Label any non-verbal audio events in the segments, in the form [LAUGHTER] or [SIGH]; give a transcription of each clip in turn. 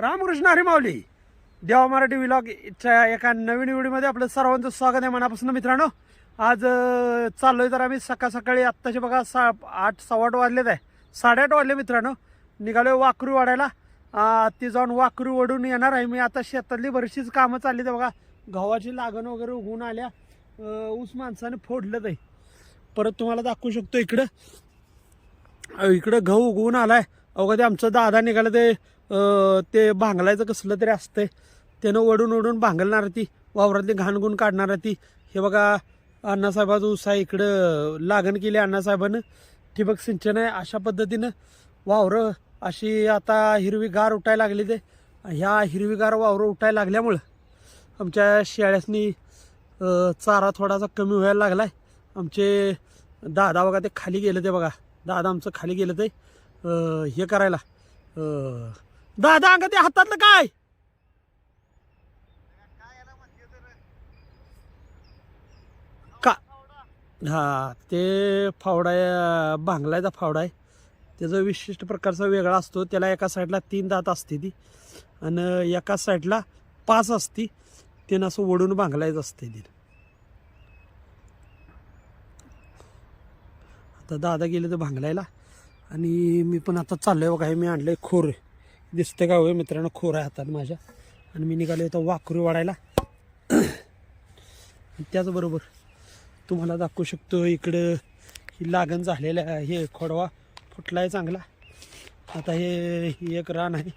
रामकृष्ण हरिमावली माऊली देवा मराठी विलॉगच्या एका नवीन व्हिडिओमध्ये आपलं सर्वांचं स्वागत आहे मनापासून मित्रांनो. आज अं, चाललोय तर आम्ही सकाळ सकाळी आत्ताचे बघा सा आठ सव्वा आठ वाजलेत आहे. साडेआठ वाजले मित्रांनो. निघालोय वाकरू वाढायला ती जाऊन वाकरू ओढून येणार आहे. मी आता शेतातली बरीचशीच कामं चालली तर बघा. गव्हाची लागण वगैरे उगवून आल्या. ऊस माणसाने फोडलं आहे. परत तुम्हाला दाखवू शकतो इकडं. इकडं गहू उगवून आलाय. अवघ्या आमचं दादा निघालं ते ते भांगलायचं कसलं तरी असतंय. त्यानं ओढून ओढून भांगलणार ती वावरातली घाणगुण काढणार ती. हे बघा अण्णासाहेबाचं ऊस इकडं लागण केली अण्णासाहेबानं. ठिबक सिंचन आहे अशा पद्धतीनं वावरं अशी आता हिरवीगार उठायला लागली ते. ह्या हिरवीगार वावरं उठायला लागल्यामुळं आमच्या शेळ्यासनी चारा थोडासा कमी व्हायला लागलाय. आमचे दादा बघा ते खाली गेलं ते बघा. दादा आमचं खाली गेलं ते हे करायला दादा अंग ते हातातलं काय? का? हा ते फावडा भांगलायचा फावडा आहे. त्याचा विशिष्ट प्रकारचा वेगळा असतो. त्याला एका साईडला तीन दात असते ती आणि एका साईडला पाच असती. त्यानं असं ओढून भांगलायचं असते ती. आता दादा गेले तर भांगलायला आणि मी पण आता चाललोय बघा. हे मी आणलंय खोर. दिसतं का होय? मित्रांनो खोर आहे हातात माझ्या. आणि मी निघालो होतो वाकरू वाढायला. त्याचबरोबर तुम्हाला दाखवू शकतो इकडं ही लागण झालेलं आहे. हे खोडवा फुटला आहे चांगला. आता हे ही एक रान आहे.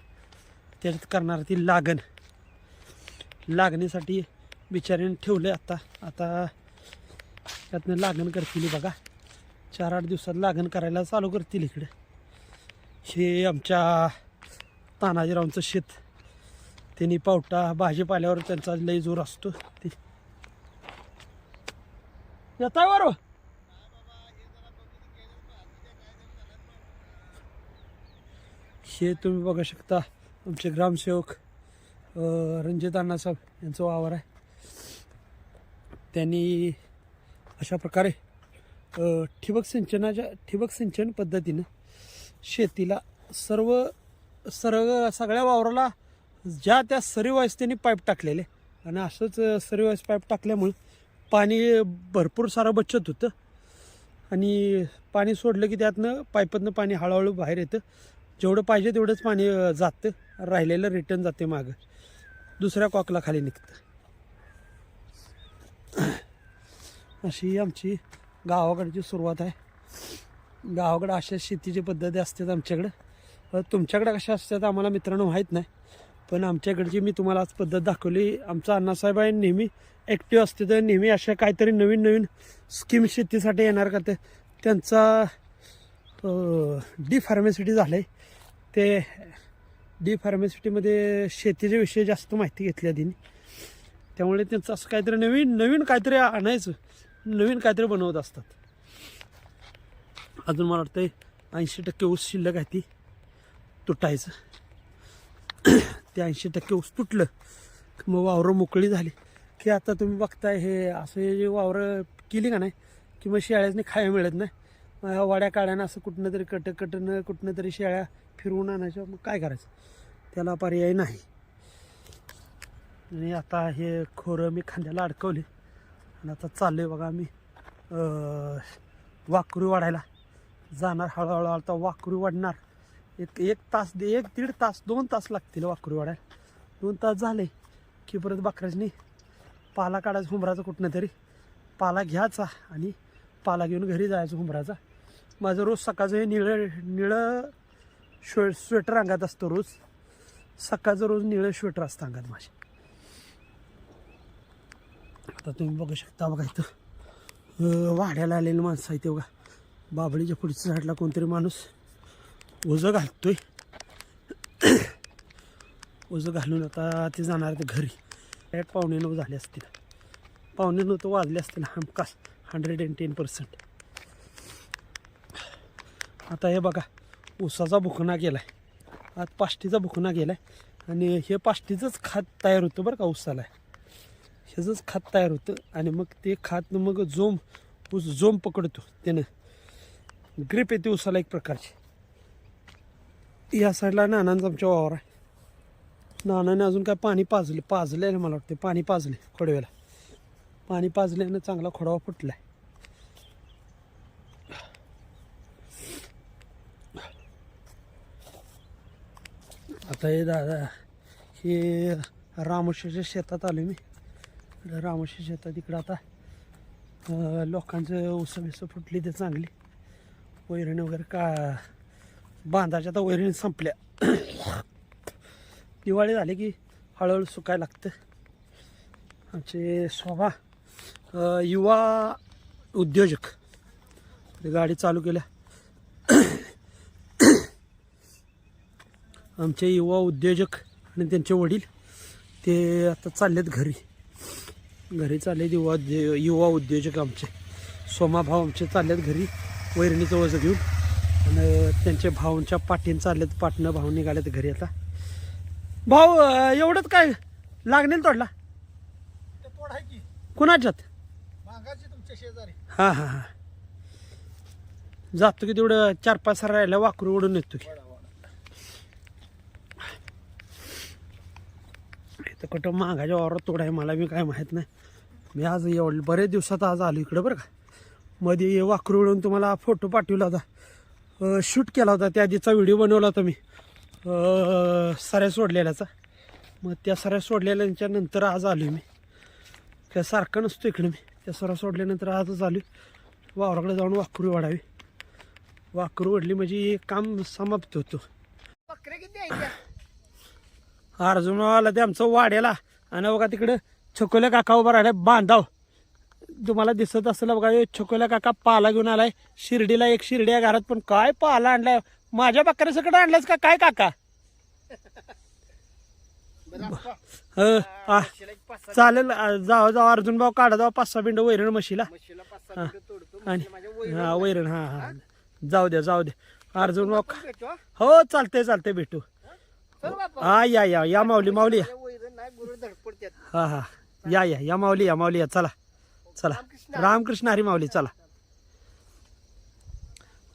त्याच्यात करणार ती लागण. लागणीसाठी बिचारीने ठेवलं आहे आता. आता त्यातनं लागण करतील बघा. चार आठ दिवसात लागण करायला चालू करतील इकडं. हे आमच्या तानाजीरावचं शेत. त्यांनी पावटा भाजीपाल्यावर त्यांचा लई जोर असतो. ते. येताय बरो हे तुम्ही बघू शकता. आमचे ग्रामसेवक रणजित अण्णासाहेब यांचं वावर आहे. त्यांनी अशा प्रकारे ठिबक सिंचनाच्या ठिबक सिंचन पद्धतीनं शेतीला सर्व सर सगळ्या वावराला ज्या त्या सरीवाईस त्यांनी पाईप टाकलेले. आणि असंच सरीवाईस पाईप टाकल्यामुळे पाणी भरपूर सारं बचत होतं. आणि पाणी सोडलं की त्यातनं पाईपातनं पाणी हळूहळू बाहेर येतं. जेवढं पाहिजे तेवढंच पाणी जातं. राहिलेलं रिटर्न जाते मागं. दुसऱ्या कॉकला खाली निघतं. अशी आमची गावाकडची सुरुवात आहे. गावाकडं अशा शेतीची पद्धती असतात आमच्याकडं. तुमच्याकडं कशा असतात आम्हाला मित्रांनो माहीत नाही. पण आमच्याकडची मी तुम्हाला आज पद्धत दाखवली. आमचा अण्णासाहेब आहे नेहमी ॲक्टिव्ह असते तर नेहमी अशा काहीतरी नवीन नवीन स्कीम शेतीसाठी येणार का ते त्यांचा डी फार्मेसिटी झालं आहे ते डी फार्मेसिटीमध्ये शेतीच्या विषयी जास्त माहिती घेतली आहे त्यांनी त्यामुळे त्यांचं असं काहीतरी नवीन नवीन काहीतरी आणायचं. नवीन काहीतरी बनवत असतात. अजून मला वाटतं ऐंशी टक्के ऊस शिल्लक आहे ती. तुटायचं. ते ऐंशी टक्के ऊस तुटलं. मग वावरं मोकळी झाली. की आता तुम्ही बघताय हे असं जे वावरं केली का नाही की मग शेळ्याने खायला मिळत नाही. वाड्या काड्यानं असं कुठनं तरी कट कटनं कुठनं तरी शेळ्या फिरवून आणायच्या. मग काय करायचं? त्याला पर्याय नाही. आणि आता हे खोरं मी खांद्याला अडकवले. आणि आता चाललोय बघा आम्ही वाकरू वाढायला. जाणार हळूहळू आता वाकरू वाढणार. एक एक तास एक दीड तास दोन तास लागतील हो वाकरू दोन तास झाले की परत बकऱ्यानी पाला काढायचा हुंबराचा कुठनं तरी. पाला घ्यायचा आणि पाला घेऊन घरी जायचं हुंबराचा. माझं रोज सकाळचं हे निळं निळं श्वे स्वेटर अंगात असतं रोज. सकाळचं रोज निळं स्वेटर असतं अंगात माझे. आता तुम्ही बघू शकता बघा इथं. अं, वाड्याला आलेली माणसं आहे ते बघा. बाबळीच्या पुढच्या साईडला कोणतरी माणूस. ओझं घालतोय. ओझं घालून आता ते जाणार ते घरी. डायरेक्ट पावणे नऊ झाले असतील. पावणे नऊ तर वाजले असतील हमखास हंड्रेड अँड टेन पर्सेंट आता हे बघा ऊसाचा भुकणा गेला आहे आज पाष्टीचा भुकणा गेला आहे आणि हे पाष्टीचंच खात तयार होतं बरं का ऊसाला. ह्याचंच खात तयार होतं आणि मग ते खात मग जोम ऊस जोम पकडतो. त्यानं ग्रीप येते ऊसाला एक प्रकारची. या साईडला नानांचा आमच्या वावर आहे. नानाने अजून काय पाणी पाजले पाजले ना मला वाटते पाणी पाजले खोडव्याला. पाणी पाजल्यानं चांगला खोडावा फुटलाय. आता हे दादा हे रामोशीच्या शेतात आलो मी. रामोशी शेतात इकडं आता लोकांचं उसं बिसं फुटली ते चांगली. वैरण वगैरे का बांधाच्या आता वैरण संपल्या. दिवाळी झाली की हळूहळू सुकायला लागतं. आमचे स्वभा युवा उद्योजक. गाडी चालू केल्या. आमचे युवा उद्योजक आणि त्यांचे वडील ते आता चाललेत घरी. घरी चालले युवा युवा उद्योजक आमचे. सोमाभाव आमचे चाललेत घरी वैरणीचं वजं घेऊन. आणि त्यांचे भाऊंच्या पाठीन चाललेत पाटणं भाऊ निघालेत घरी आता. भाऊ एवढंच काय लागणेल तोडला? कुणाच्यात? हां हां हां. जातो की तेवढं चार पाच सर राहिला वाकरू उडून येतो की. इथं कुठं मागाच्या वावरात तोड आहे मला बी काय माहीत नाही. मी आज एवढं बरेच दिवसात आज आलो इकडं बरं का. मध्ये वाकरू उडून तुम्हाला फोटो पाठवला होता. शूट केला होता. त्या आधीचा व्हिडिओ बनवला होता मी. सऱ्या सोडलेल्याचा. मग त्या सऱ्या सोडलेल्याच्या नंतर आज आलो मी. काय सारखं नसतो इकडे मी. त्या सरा सोडल्यानंतर आजच आलो वावराकडे जाऊन वाकरू वाढावी वाकरू वडली म्हणजे काम समाप्त होतो. अर्जुन आला ते आमचं वाड्याला. आणि बघा तिकडं छकोल्या काका उभा राहिलाय. बांधाव. तुम्हाला दिसत असेल बघा छकोल्या काका पाला घेऊन आलाय. शिर्डीला एक शिर्डी आहे घरात पण काय पाला आणलाय? माझ्या बकऱ्यासकडे आणलायस का? काय काका? चालेल जावा जावा अर्जुन भाऊ काढा जावा पाच सहा बिंड वैरण म्हशीला आणि हा वैरण हा हा. जाऊ द्या जाऊ द्या. अर्जुन भाऊ हा. चालतंय चालतंय भेटू. हा या या माऊली माऊली हा हा. या या या माऊली या माऊली या चला. चला. रामकृष्ण. हरी माऊली चला.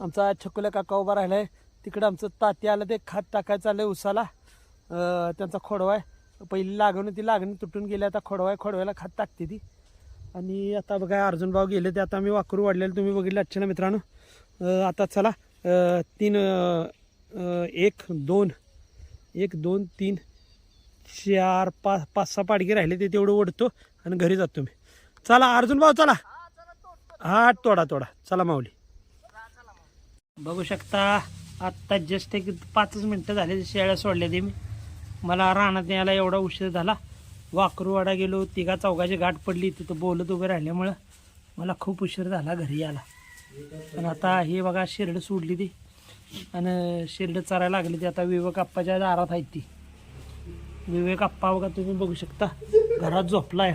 आमचा छकुल्या काका उभा राहिलाय. तिकडं आमचं तात्या आलं ते खात टाकायचं चाललंय उसाला. त्यांचा खोडवा आहे. पहिली लागण होती लागण तुटून गेली. आता खोडवा आहे खोडव्याला खात टाकते ती. आणि आता बघा अर्जुन भाऊ गेले ते. आता मी वाकरू वाढलेलं. तुम्ही बघितलं अच्छे ना मित्रांनो आता चला. तीन एक दोन. एक दोन तीन. चार पाच पाच सहा पाडगे राहिले ते. तेवढं ओढतो आणि घरी जातो मी. चला अर्जुन भाऊ चला. हा तोडा तोडा. चला माऊली. बघू शकता आत्ता जस्ट एक पाचच मिनटं झाले शेळ्या सोडल्या ते मी. मला रानात यायला एवढा उशीर झाला. वाकरूवाडा गेलो तिघा चौघाची गाठ पडली तिथं बोलत उभे राहिल्यामुळं मला खूप उशीर झाला घरी यायला. पण आता हे बघा शिरड सोडली ती. आणि शिरड चरायला लागली ती. आता विवेक आप्पाच्या दारात आहेत ती. विवेक आप्पा बघा तुम्ही बघू शकता घरात झोपला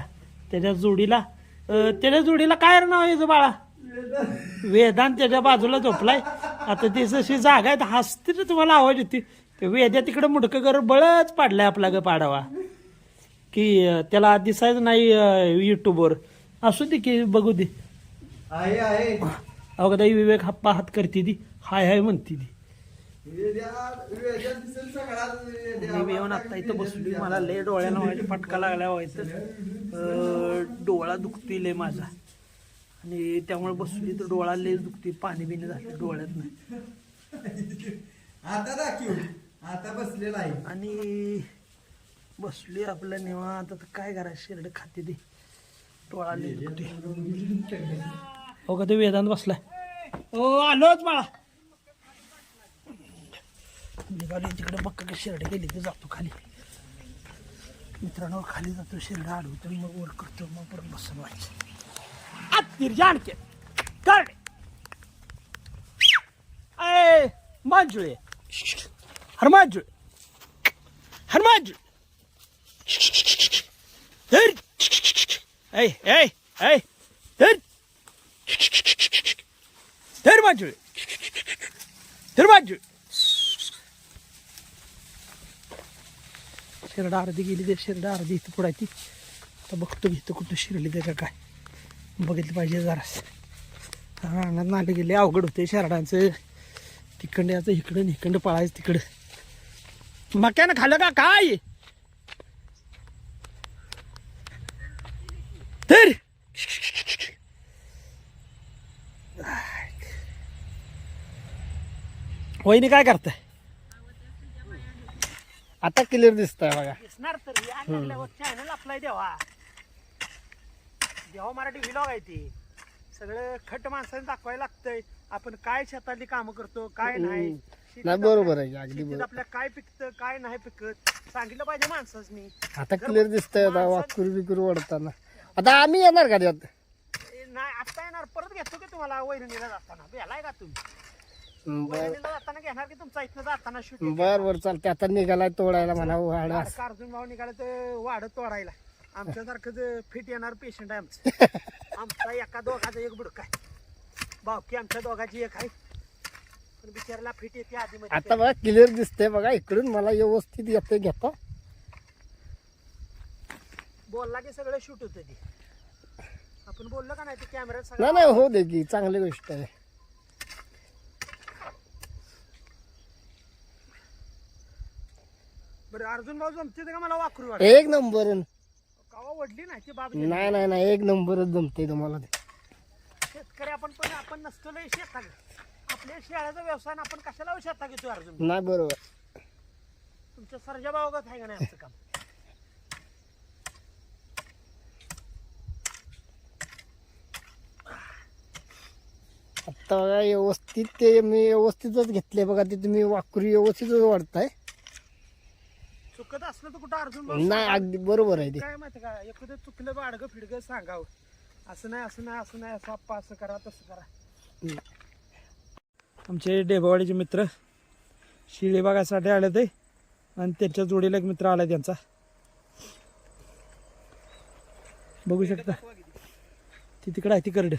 त्याच्या जोडीला त्याच्या जोडीला काय रे नाव आहे याचं बाळा? वेदांत त्याच्या बाजूला झोपलाय. आता ती जशी जागा आहे हसते ना तुम्हाला आवाज येते ते वेद्या तिकडे मुडकं कर बळच पाडलाय आपला ग पाडावा. की त्याला दिसायचं नाही युट्यूबवर असू दे की बघू दे. ताई विवेक हप्पा हात करते ती. हाय हाय म्हणते ती. मी येऊन आता इथं बसली मला लय डोळ्याला व्हायचे फटका लागला व्हायचं डोळा दुखतोय लय माझा. आणि त्यामुळे बसली तर डोळा लय दुखतोय. पाणी बिणी झालं डोळ्यात नाही आता दाखव. आता बसलेला आहे. आणि बसली आपलं निवांत. आता काय करायचं? शिरड खाते ते. डोळा लय दुखतोय. हो का ते वेदांत बसलाय? ओ आलोच बाळा. निघाली तिकडे बक्का का शिरड गेली तर जातो खाली. मित्रांनो खाली जातो शिरड आडवतो मग वर करतो मग परत बसून व्हायचं आत्तीर जानके करणे ए मांजुळे हनुमानजुळे हनुमानजुळे धर. ऐ ऐ ऐ धर. धर मांजुळे. धर मांजुळे. शेरडा अर्धी गेली तर शेरडा अर्धी इथं पुढायची आता बघतो इथं कुठं शिरली त्याच्या काय. बघितलं पाहिजे जरास. रानात नाले गेले अवघड होते शेरडांचं. तिकडं याचं इकडं इकडं पळायचं तिकडं. मक्यानं खाल्लं का काय? तर वहिनी काय करताय? आता क्लिअर दिसतंय बघा. दिसणार तर. चॅनल अप्लाय देवा. देवा मराठी व्हिलॉग आहे ती. सगळं खट माणसाने दाखवायला लागतंय. आपण काय शेतातली कामं करतो काय नाही. बरोबर आपल्या- आहे अगदी शेतीत बरोबर. आपल्या काय पिकतं काय नाही पिकत. सांगितलं पाहिजे माणसाच आता क्लिअर दिसतंय आता वाकुर बिकुर ओढताना. आता आम्ही येणार का त्यात? नाही आता येणार. परत घेतो की तुम्हाला वैरणीला जाताना? बेलाय का तुम्ही? घेणार की तुमचा जाताना शूट बर बर चालते आता निघालाय तोडायला म्हणा वाढ अर्जुन भाऊ निघाला तर वाढत तोडायला. आमच्यासारखं फिट येणार पेशंट आहे आमचं. [LAUGHS] आमचा एका दोघाचा एक बुडका आहे. बावकी आमच्या दोघाची एक आहे. पण बिचाराला फिट येते आधी आता बघा क्लिअर दिसतंय बघा इकडून मला व्यवस्थित येते घेता. बोलला की सगळं शूट होतं ते. आपण बोललो का नाही ते सगळं नाही हो दे की चांगली गोष्ट आहे. बरं अर्जुन भाऊ जमते का मला वाकरू वाटत? एक नंबर. कावा वडली नाही ती बाब नाही नाही नाही एक नंबरच जमते तुम्हाला ते. शेतकरी आपण पण आपण नसतो लय शेतात. आपल्या शेळ्याचा व्यवसाय आपण कशाला शेतात घेतो अर्जुन? नाही बरोबर. तुमच्या सरजा भावगत आहे का नाही आमचं काम? आता बघा व्यवस्थित ते मी व्यवस्थितच घेतले बघा ते तुम्ही वाकुरी व्यवस्थितच वाढताय. चुकत असलं तर कुठं अर्जुन भाऊ नाही. अगदी बरोबर आहे ते. काय माहिती का एखादं चुकलं बाडगं फिडगं सांगावं. असं नाही असं नाही असं नाही असं आप्पा असं करा तसं करा. आमचे डेबावाडीचे मित्र शिळे बागासाठी आले ते आणि त्यांच्या जोडीला एक मित्र आला त्यांचा. बघू शकता. ती तिकडे आहे ती करड.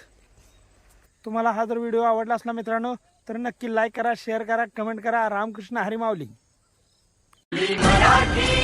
तुम्हाला हा जर व्हिडिओ आवडला असला मित्रांनो तर नक्की लाईक करा शेअर करा कमेंट करा. रामकृष्ण हरी माऊली. Liberarchi!